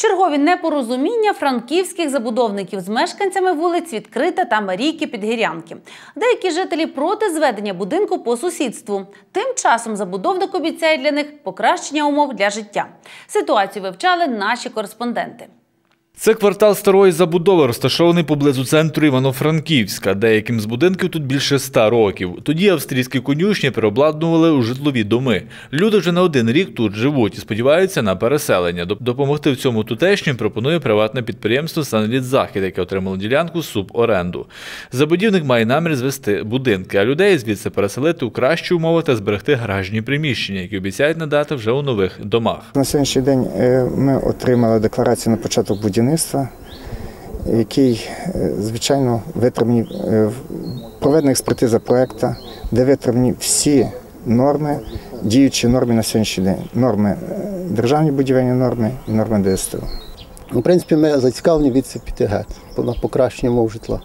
Чергові непорозуміння франківських забудовників з мешканцями вулиць Відкрита та Марійки Підгірянки. Деякі жителі проти зведення будинку по сусідству. Тим часом забудовник обіцяє для них покращення умов для життя. Ситуацію вивчали наші кореспонденти. Це квартал старої забудови, розташований поблизу центру Івано-Франківська. Деяким з будинків тут більше ста років. Тоді австрійські конюшні переобладнували у житлові доми. Люди вже не один рік тут живуть і сподіваються на переселення. Доп- Допомогти в цьому тутешнім пропонує приватне підприємство «Санлітзахід», яке отримало ділянку суборенду. Забудівник має намір звести будинки, а людей звідси переселити у кращі умови та зберегти гаражні приміщення, які обіцяють надати вже у нових домах. На сьогоднішній день е, ми отримали декларацію на початок будівництва, який, е, звичайно, витримані е, проведена експертиза проекту, де витримані всі норми, діючі норми на сьогоднішній день. Норми е, державні будівельні норми і норми ДСТУ. В принципі, ми зацікавлені від геть, на покращення мов житла.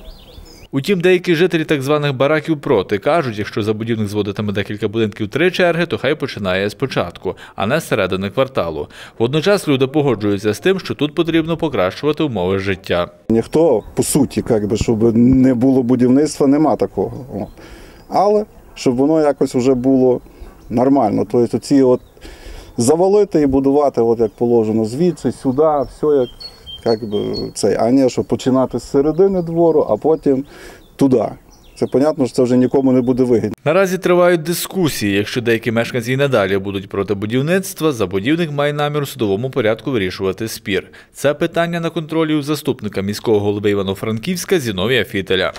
Утім, деякі жителі так званих бараків проти кажуть, якщо забудівник зводитиме декілька будинків три черги, то хай починає спочатку, а не з середини кварталу. Водночас люди погоджуються з тим, що тут потрібно покращувати умови життя. Ніхто, по суті, як би, щоб не було будівництва, нема такого. Але щоб воно якось вже було нормально. Тобто ці от завалити і будувати, от як положено, звідси, сюди, все як, як би, цей, а не що починати з середини двору, а потім туди. Це понятно, що це вже нікому не буде вигідно. Наразі тривають дискусії. Якщо деякі мешканці і надалі будуть проти будівництва, забудівник має намір у судовому порядку вирішувати спір. Це питання на контролі у заступника міського голови Івано-Франківська Зіновія Фітеля.